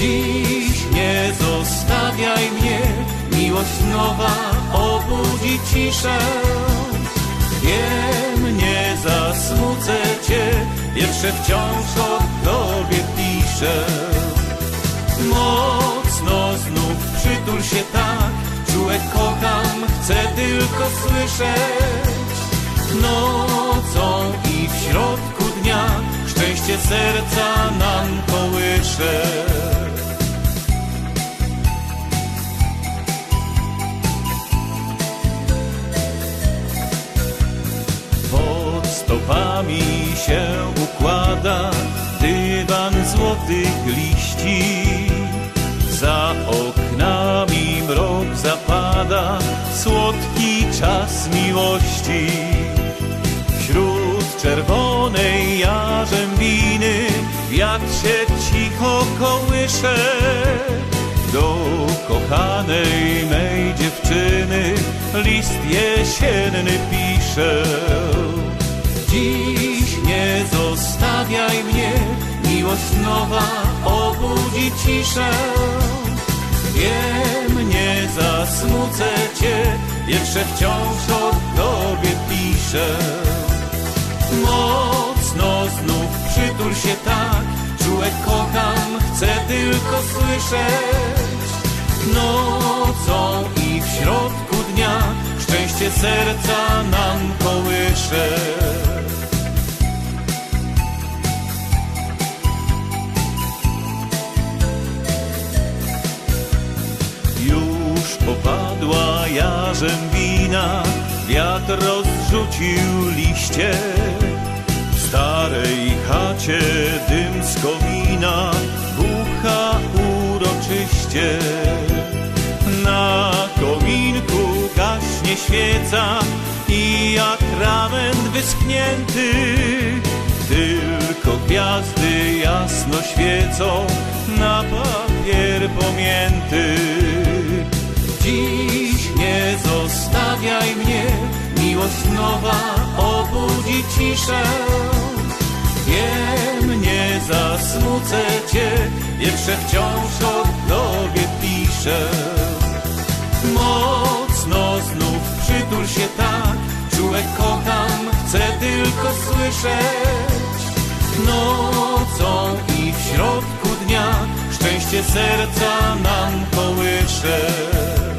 Dziś nie zostawiaj mnie, miłość nowa obudzi ciszę. Wiem, nie zasmucę cię, wiersze wciąż o tobie piszę. Mocno znów przytul się tak, czułe kocham, chcę tylko słyszeć. Nocą i w środku dnia szczęście serca nam kołysze. Stopami się układa dywan złotych liści. Za oknami mrok zapada, słodki czas miłości. Wśród czerwonej jarzębiny wiatr się cicho kołysze. Do kochanej mej dziewczyny list jesienny piszę. Dziś nie zostawiaj mnie, miłość nowa obudzi ciszę. Wiem, nie zasmucę cię, jeszcze wciąż o tobie piszę. Mocno znów przytul się tak, czułe kocham, chcę tylko słyszeć. Nocą i w środku dnia szczęście serca nam kołysze. Już popadła jarzębina, wiatr rozrzucił liście. W starej chacie dym z komina bucha uroczyście. Na kominku gaśnie świeca i atrament wyschnięty. Tylko gwiazdy jasno świecą na papier pomięty. Dziś nie zostawiaj mnie, miłość nowa obudzi ciszę. Wiem, nie zasmucę cię, wiersze wciąż o tobie piszę. Mocno znów przytul się tak, czułe kocham, chcę tylko słyszeć. Nocą i w środku dnia szczęście serca nam kołysze.